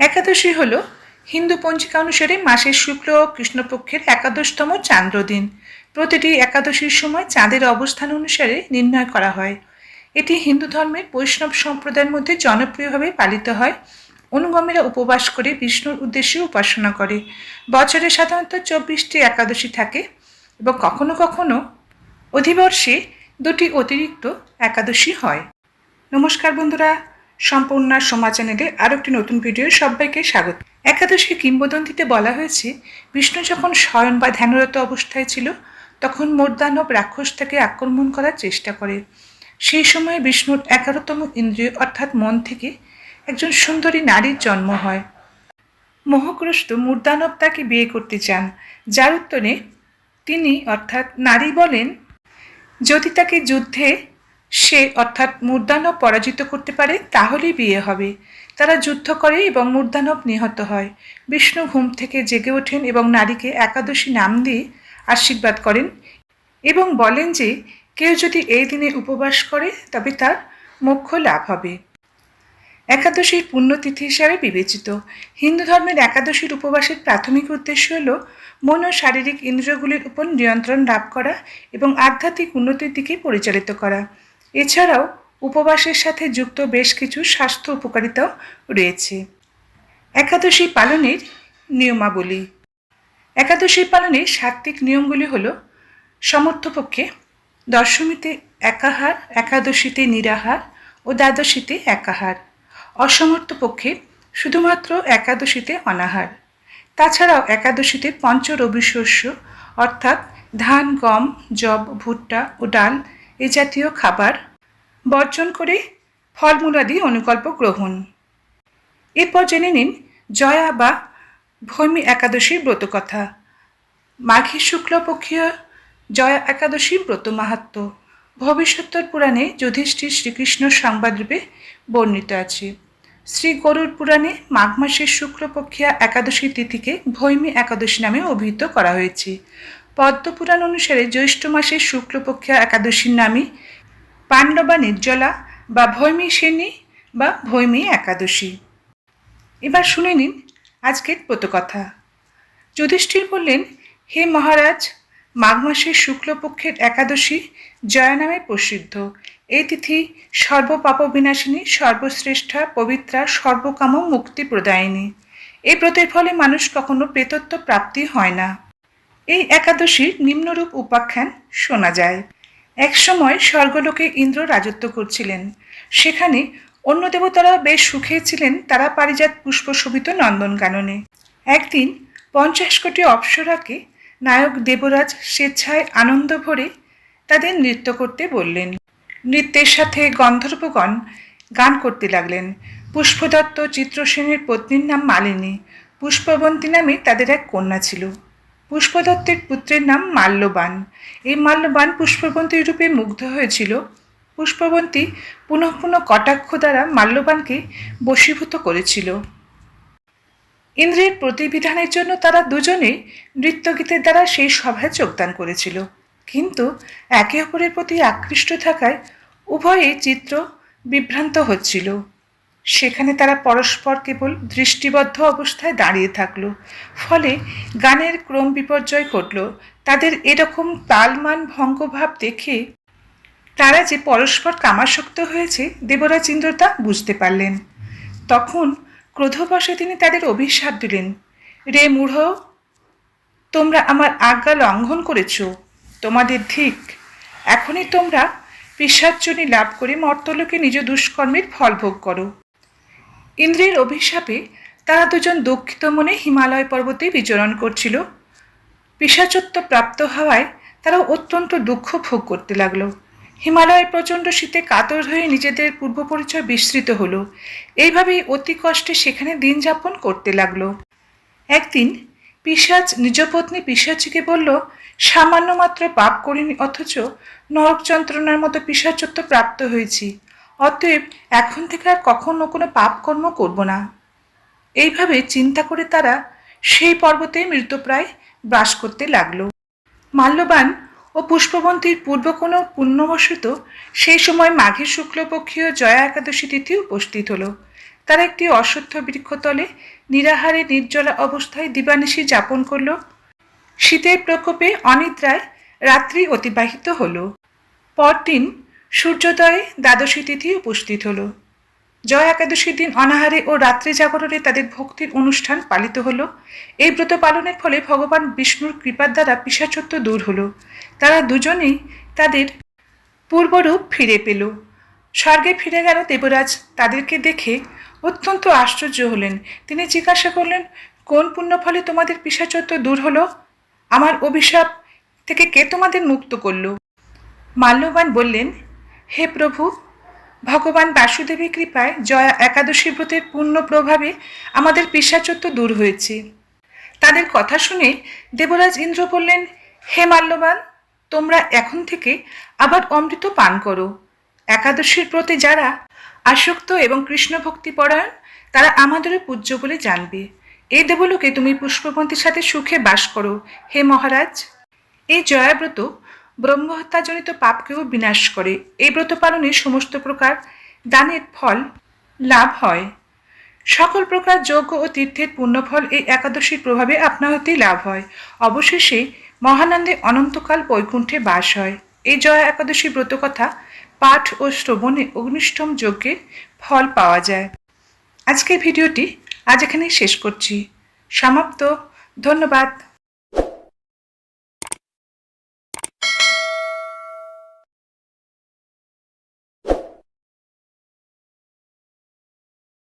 একাদশী হল হিন্দু পঞ্জিকা অনুসারে মাসের শুক্ল ও কৃষ্ণপক্ষের একাদশতম চান্দ্রদিন। প্রতিটি একাদশীর সময় চাঁদের অবস্থান অনুসারে নির্ণয় করা হয়। এটি হিন্দু ধর্মের বৈষ্ণব সম্প্রদায়ের মধ্যে জনপ্রিয়ভাবে পালিত হয়। অনুগমেরা উপবাস করে বিষ্ণুর উদ্দেশ্যে উপাসনা করে। বছরে সাধারণত চব্বিশটি একাদশী থাকে এবং কখনো কখনো অধিবর্ষে দুটি অতিরিক্ত একাদশী হয়। নমস্কার বন্ধুরা সম্পূর্ণ সমাজ চ্যানেলে আরও একটি নতুন ভিডিও সবাইকে স্বাগত। একাদশী কিংবদন্তিতে বলা হয়েছে, বিষ্ণু যখন শয়ন বা ধ্যানরত অবস্থায় ছিল, তখন মর্দানব রাক্ষস তাকে আক্রমণ করার চেষ্টা করে। সেই সময়ে বিষ্ণুর এগারোতম ইন্দ্রিয় অর্থাৎ মন থেকে একজন সুন্দরী নারীর জন্ম হয়। মোহগ্রস্ত মূর্দানব তাকে বিয়ে করতে চান, যার উত্তরে তিনি অর্থাৎ নারী বলেন, যদি তাকে যুদ্ধে সে অর্থাৎ মূর্দানব পরাজিত করতে পারে, তাহলেই বিয়ে হবে। তারা যুদ্ধ করে এবং মূর্দানব নিহত হয়। বিষ্ণু ঘুম থেকে জেগে ওঠেন এবং নারীকে একাদশী নাম দিয়ে আশীর্বাদ করেন এবং বলেন যে, কেউ যদি এই দিনে উপবাস করে, তবে তার মোক্ষ লাভ হবে। একাদশীর পুণ্যতিথি হিসাবে বিবেচিত। হিন্দু ধর্মের একাদশীর উপবাসের প্রাথমিক উদ্দেশ্য হল মন ও শারীরিক ইন্দ্রিয়গুলির উপর নিয়ন্ত্রণ লাভ করা এবং আধ্যাত্মিক উন্নতির দিকে পরিচালিত করা। এছাড়াও উপবাসের সাথে যুক্ত বেশ কিছু স্বাস্থ্য উপকারিতাও রয়েছে। একাদশী পালনের নিয়মাবলী। একাদশী পালনের সাত্ত্বিক নিয়মগুলি হল, সমর্থপক্ষে দশমীতে একাহার, একাদশীতে নিরাহার ও দ্বাদশীতে একাহার। অসমর্থ পক্ষে শুধুমাত্র একাদশীতে অনাহার। তাছাড়াও একাদশীতে পঞ্চ রবি শস্য, অর্থাৎ ধান, গম জব ভুট্টা ও ডাল এ জাতীয় খাবার বর্জন করে ফলমূলাদি অনুকল্প গ্রহণ। এরপর জেনে নিন জয়া বা ভৈমী একাদশীর ব্রতকথা মাঘী শুক্লপক্ষীয় জয়া একাদশী ব্রত মাহাত্ম ভবিষ্যত্তর পুরাণে যুধিষ্ঠির শ্রীকৃষ্ণ সংবাদরূপে বর্ণিত আছে। শ্রী গরুর পুরাণে মাঘ মাসের শুক্লপক্ষিয়া একাদশী তিথিকে ভৈমী একাদশী নামে অভিহিত করা হয়েছে। পদ্মপুরাণ অনুসারে জ্যৈষ্ঠ মাসের শুক্লপক্ষিয়া একাদশীর নামে পাণ্ডবা নির্জলা বা ভৈমী সেনী বা ভৈমী একাদশী। এবার শুনে নিন আজকের ব্রতকথা যুধিষ্ঠির বললেন, হে মহারাজ, মাঘ মাসের শুক্লপক্ষের একাদশী জয়া নামে প্রসিদ্ধ। এই তিথি সর্বপাপ বিনাশিনী সর্বশ্রেষ্ঠা, পবিত্রা সর্বকাম মুক্তি প্রদায়িনী। এই ব্রতের ফলে মানুষ কখনো প্রেতত্ব প্রাপ্তি হয় না। এই একাদশীর নিম্নরূপ উপাখ্যান শোনা যায়। একসময় স্বর্গলোকে ইন্দ্র রাজত্ব করছিলেন। সেখানে অন্য দেবতারা বেশ সুখে ছিলেন তারা পারিজাত পুষ্প শোভিত নন্দনকাননে। একদিন পঞ্চাশ কোটি অপ্সরাকে নায়ক দেবরাজ স্বেচ্ছায় আনন্দ ভরে তাদের নৃত্য করতে বললেন। নৃত্যের সাথে গন্ধর্বগণ গান করতে লাগলেন। পুষ্পদত্ত চিত্রসেনের পত্নীর নাম মালিনী। পুষ্পবন্তী নামে তাদের এক কন্যা ছিল। পুষ্পদত্তের পুত্রের নাম মাল্যবান। এই মাল্যবান পুষ্পবন্তী রূপে মুগ্ধ হয়েছিল। পুষ্পবন্তী পুনঃ পুনঃ কটাক্ষ দ্বারা মাল্যবানকে বশীভূত করেছিল। ইন্দ্রের প্রতিবিধানের জন্য তারা দুজনেই নৃত্যগীতের দ্বারা সেই সভায় যোগদান করেছিল। কিন্তু একে অপরের প্রতি আকৃষ্ট থাকায় উভয়ই চিত্র বিভ্রান্ত হচ্ছিল। সেখানে তারা পরস্পর কেবল দৃষ্টিবদ্ধ অবস্থায় দাঁড়িয়ে থাকল। ফলে গানের ক্রম বিপর্যয় ঘটল। তাদের এরকম তালমান ভঙ্গভাব দেখে তারা যে পরস্পর কামাসক্ত হয়েছে, দেবরাজ ইন্দ্র তা বুঝতে পারলেন। তখন ক্রোধবশে তিনি তাদের অভিশাপ দিলেন। রে মূঢ়, তোমরা আমার আজ্ঞা লঙ্ঘন করেছ। তোমাদের ঠিক। এখনই তোমরা পিসাচ্চনী লাভ করে মর্তলোকে নিজ দুষ্কর্মের ফল ভোগ করো। ইন্দ্রের অভিশাপে তারা দুজন দুঃখিত মনে হিমালয় পর্বতে বিচরণ করছিল। পিসাচত্ব প্রাপ্ত হওয়ায় তারা অত্যন্ত দুঃখ ভোগ করতে লাগল। হিমালয়ের প্রচণ্ড শীতে কাতর হয়ে নিজেদের পূর্ব পরিচয় বিস্তৃত হলো। এইভাবেই অতি কষ্টে সেখানে দিন যাপন করতে লাগল। একদিন পিসাচ নিজ পত্নী পিসাচিকে বলল সামান্য মাত্র পাপ করিনি, অথচ নরক যন্ত্রণার মতো পিসাচত্ব প্রাপ্ত হয়েছি। অতএব এখন থেকে আর কখনো কোনো পাপকর্ম করব না। এইভাবে চিন্তা করে তারা সেই পর্বতে মৃতপ্রায় বাস করতে লাগল। মাল্যবান ও পুষ্পবন্তীর পূর্ব কোনো পুণ্যবশত সেই সময় মাঘের শুক্লপক্ষীয় জয়া একাদশী তিথি উপস্থিত হলো। তারা একটি অশ্বত্থ বৃক্ষতলে নিরাহারে নির্জলা অবস্থায় দিবানিশি যাপন করল। শীতের প্রকোপে অনিদ্রায় রাত্রি অতিবাহিত হল। পরদিন সূর্যোদয়ে দ্বাদশী তিথি উপস্থিত হলো। জয় একাদশীর দিন অনাহারে ও রাত্রি জাগরণে তাদের ভক্তির অনুষ্ঠান পালিত হলো। এই ব্রত পালনের ফলে ভগবান বিষ্ণুর কৃপার দ্বারা পিসাচত্ব দূর হল। তারা দুজনেই তাদের পূর্বরূপ ফিরে পেল। স্বর্গে ফিরে গেল দেবরাজ। তাদেরকে দেখে অত্যন্ত আশ্চর্য হলেন। তিনি জিজ্ঞাসা করলেন, কোন পুণ্য ফলে তোমাদের পিসাচত্ব দূর হলো? আমার অভিশাপ থেকে কে তোমাদের মুক্ত করল? মাল্যবান বললেন হে প্রভু, ভগবান বাসুদেবী কৃপায় জয়া একাদশী ব্রতের পূর্ণ প্রভাবে আমাদের পিসাচত্ব দূর হয়েছে। তাদের কথা শুনে দেবরাজ ইন্দ্র বললেন, হে মাল্যবান, তোমরা এখন থেকে আবার অমৃত পান করো। একাদশীর প্রতি যারা আসক্ত এবং কৃষ্ণ ভক্তি পরায়ণ, তারা আমাদেরও পূজ্য বলে জানবে। এই দেবলোকে তুমি পুষ্পবন্তীর সাথে সুখে বাস করো। হে মহারাজ, এই জয়াব্রত ব্রহ্মহত্যাজনিত পাপকেও বিনাশ করে। এই ব্রত পালনে সমস্ত প্রকার দানের ফল লাভ হয়। সকল প্রকার যজ্ঞ ও তীর্থের পুণ্যফল এই একাদশীর প্রভাবে আপনা হতেই লাভ হয়। অবশেষে মহানন্দে অনন্তকাল বৈকুণ্ঠে বাস হয়। এই জয়া একাদশী ব্রতকথা পাঠ ও শ্রবণে অগ্নিষ্টম যজ্ঞের ফল পাওয়া যায়। আজকের ভিডিওটি আজ এখানেই শেষ করছি। সমাপ্ত। ধন্যবাদ।